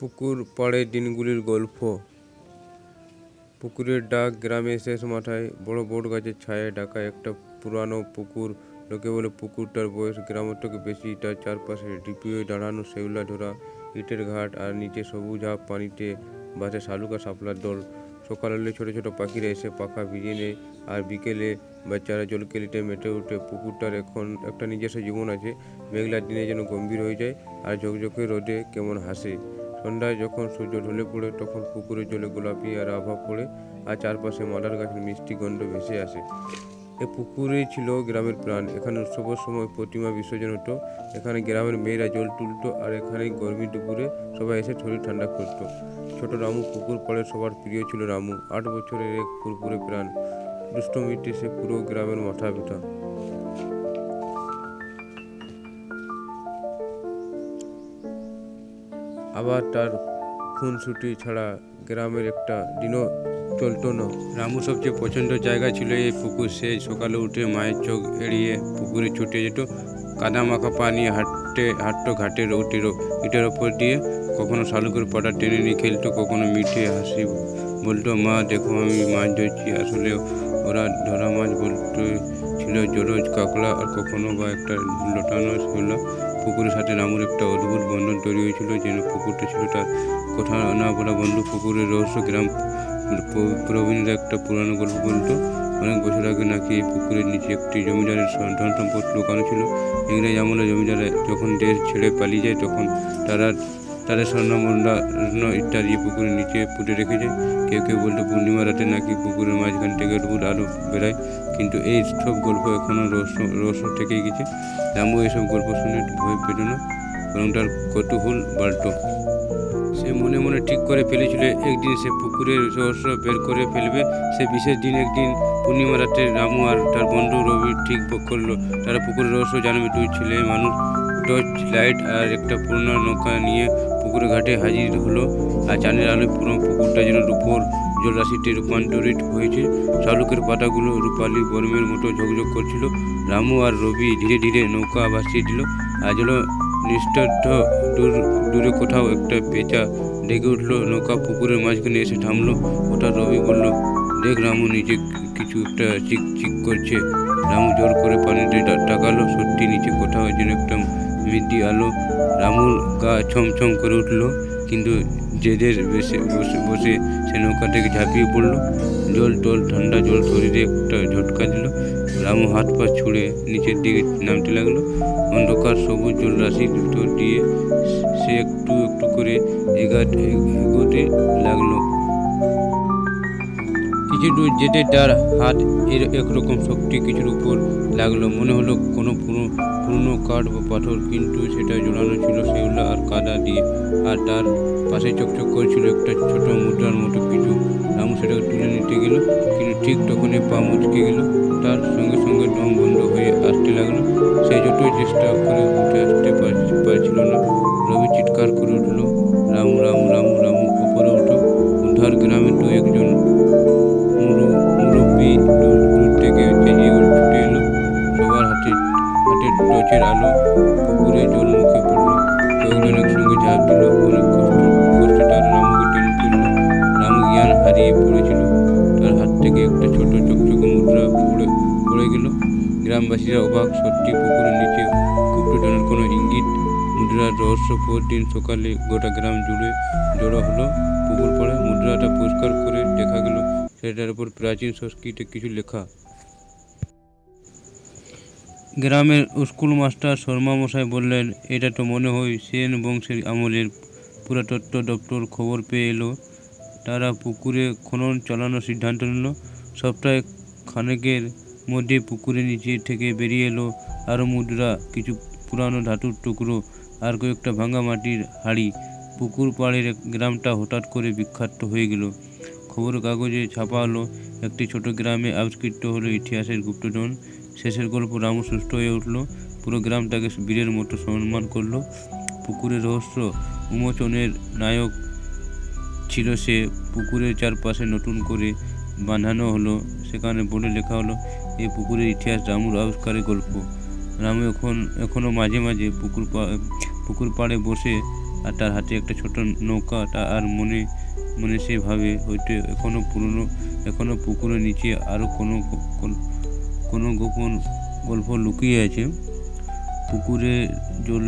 পুকুর পাড়ে দিনগুলির গল্প। পুকুরের ডাক গ্রামের শেষ মাথায় বড় বট গাছের ছায়ায় ঢাকা একটা পুরানো পুকুর। লোকে বলে পুকুরটার বয়স গ্রামের থেকে বেশি। তার চারপাশে ডিপি হয়ে দাঁড়ানো শেওলা ধরা ইটের ঘাট আর নিচে সবুজ হাফ পানিতে বাসে শালুকা শাপলার দল। সকাল হলে ছোটো ছোটো পাখিরা এসে পাখা ভিজিয়ে নেয় আর বিকেলে বাচ্চারা জলকেলিতে মেটে উঠে। পুকুরটার এখন একটা নিজস্ব জীবন আছে। মেঘলার দিনে যেন গম্ভীর হয়ে যায় আর ঝকঝকে রোদে কেমন হাসে। সন্ধ্যায় যখন সূর্য ঢলে পড়ে, তখন পুকুরের জলে গোলাপি আর আভা পড়ে আর চারপাশে মাদার গাছের মিষ্টি গন্ধ ভেসে আসে। এ পুকুরেই ছিল গ্রামের প্রাণ। এখানে উৎসবের সময় প্রতিমা বিসর্জন হতো। এখানে গ্রামের মেয়েরা জল তুলতো আর এখানে গরমি দুপুরে সবাই এসে শরীর ঠান্ডা করতো। ছোট রামু পুকুর পাড়ে সবার প্রিয় ছিল রামু। আট বছরের এক পুরপুরে প্রাণ। দুষ্টমিতে সে পুরো গ্রামের মাথা ব্যথা। আবার তার খুনসুটি ছাড়া গ্রামের একটা দিনও চলতো না। রামু সবচেয়ে পছন্দের জায়গা ছিল এই পুকুর। সে সকালে উঠে মায়ের চোখ এড়িয়ে পুকুরে ছুটে যেত। কাদা মাখা পানি হাঁটতে, হাঁটতো ঘাটের উটের ইটের ওপর দিয়ে। কখনো শালুকের পাটা টেনে নিয়ে খেলতো, কখনো মিঠে হাসি বলতো, মা, দেখো আমি মাছ ধরছি। আসলে ওরা ধরা মাছ বলতে ছিল জলজ কাঁকড়া আর কখনো বা একটা লোটানো ছিল। পুকুরের সাথে রামুর একটা অদ্ভুত বন্ধন তৈরি হয়েছিল, যেন পুকুরটা ছিল তার কথা না বলা বন্ধু। পুকুরের রহস্য গ্রাম প্রবীণরা একটা পুরানো গল্প বলতো, অনেক বছর আগে নাকি এই পুকুরের নিচে একটি জমিদারের ধন সম্পদ লুকানো ছিল। ইংরেজ আমলে জমিদার যখন দেশ ছেড়ে পালিয়ে যায়, তখন তারা তাদের স্বর্ণ, মুন্ডা রত্ন ইত্যাদি পুকুরের নিচে পুঁতে রেখেছে। কেউ কেউ বলতো পূর্ণিমা রাতে নাকি পুকুরের মাঝখান থেকে অদ্ভুত আলো বেরোয়, কিন্তু এই সব গল্প এখনও রহস্য রহস্য থেকেই গেছে। রামু এসব গল্প শুনে ভয় পেত না, বরং তার কৌতূহল বাড়ত। সে মনে মনে ঠিক করে ফেলেছিল, একদিন সে পুকুরের রহস্য বের করে ফেলবে, সে বিশেষ দিন একদিন পূর্ণিমা রাতে রামু আর তার বন্ধু রবি ঠিক করল। তারা পুকুরের রহস্য জানবে। দুই ছেলে মানুষ, টর্চ লাইট আর একটা পুরনো নৌকা নিয়ে পুকুরে ঘাটে হাজির হলো। আর চাঁদের আলোয় পুরো পুকুরটা যেন রূপোর জলরাশিতে রূপান্তরিত হয়েছে। শালুকের পাতাগুলো রূপালী বর্মের মতো ঝকঝক করছিল। রামু আর রবি ধীরে ধীরে নৌকা ভাসিয়ে দিল। আর যেন নিস্তব্ধ দূর, দূরে কোথাও একটা পেঁচা ডেকে উঠল। নৌকা পুকুরের মাঝখানে এসে থামলো। ওটা রবি বলল, দেখ রামু, নিচে কিছু একটা চিক চিক করছে। রামু জোর করে পানিতে টা- তাকালো সত্যি নিচে কোথাও যেন একটা মিডি আলো রামুর গা ছমছম করে উঠল, কিন্তু জেদের বেশে বসে বসে সে নৌকা থেকে ঝাঁপিয়ে পড়ল। জল, টল, ঠান্ডা জল শরীরে একটা ঝটকা দিল। রামু হাত পা ছুঁড়ে নিচের দিকে নামতে লাগল। অন্ধকার সবুজ জল রাশি ভিতর দিয়ে সে একটু একটু করে এগাতে এগোতে লাগল। কিছু দূর যেতে তার হাত এর, একরকম শক্তি কিছুর উপর লাগল। মনে হলো কোনো পুরো, পুরনো কাঠ বা পাথর, কিন্তু সেটা জোড়ানো ছিল সেগুলো আর কাদা দিয়ে। আর তার পাশে চকচক করছিল একটা ছোট মুদ্রার মতো কিছু। রামু সেটাকে তুলে নিতে গেল, কিন্তু ঠিক তখনই পা মুচকে গেল। তার সঙ্গে সঙ্গে দম বন্ধ হয়ে আসতে লাগল। আলো পুকুরে জল মুখে পড়ল। কয়েকজন একসঙ্গে ঝাঁপ দিল, অনেক কষ্ট। কষ্টে তার রামুকে টেনে তুললো। রামু জ্ঞান হারিয়ে পড়েছিল। তার হাত থেকে একটা ছোট চকচকে মুদ্রা পড়ে পড়ে গেল। গ্রামবাসীরা অবাক, সত্যি পুকুরের নিচে গুপ্তধনের কোনো ইঙ্গিত। মুদ্রার রহস্য পরদিন সকালে গোটা গ্রাম জুড়ে জড়ো হলো। পুকুর পাড়ে মুদ্রাটা পরিষ্কার করে দেখা গেল, সেটার উপর প্রাচীন সংস্কৃতে কিছু লেখা। গ্রামের স্কুল মাস্টার শর্মা মশাই বললেন, এটা তো মনে হয় সেন বংশের আমলের পুরাতত্ত্ব। দপ্তর খবর পেয়ে এলো। তারা পুকুরে খনন চালানোর সিদ্ধান্ত নিল। সপ্তাহে খানেকের মধ্যে পুকুরের নিচে থেকে বেরিয়ে এলো আরও মুদ্রা, কিছু পুরানো ধাতুর টুকরো আর কয়েকটা ভাঙা মাটির হাড়ি। পুকুর পাড়ের গ্রামটা হঠাৎ করে বিখ্যাত হয়ে গেল। খবর কাগজে ছাপা হলো, একটি ছোট গ্রামে আবিষ্কৃত হলো ইতিহাসের গুপ্তধন। শেষের গল্প রামু সুস্থ হয়ে উঠল। পুরো গ্রামটাকে বীরের মতো সম্মান করল। পুকুরের রহস্য উমোচনের নায়ক ছিল সে। পুকুরের চারপাশে নতুন করে বাঁধানো হলো। সেখানে বোর্ডে লেখা হলো এই পুকুরের ইতিহাস রামুর আবিষ্কারের গল্প। রামু এখন এখনও মাঝে মাঝে পুকুর পুকুর পাড়ে বসে আর তার হাতে একটা ছোট নৌকাটা আর মনে মনে সে ভাবে, হয়তো এখনও পুরনো, এখনও পুকুরের নিচে আরও কোন- কোনো গোপন গল্প লুকিয়ে আছে। পুকুরে জল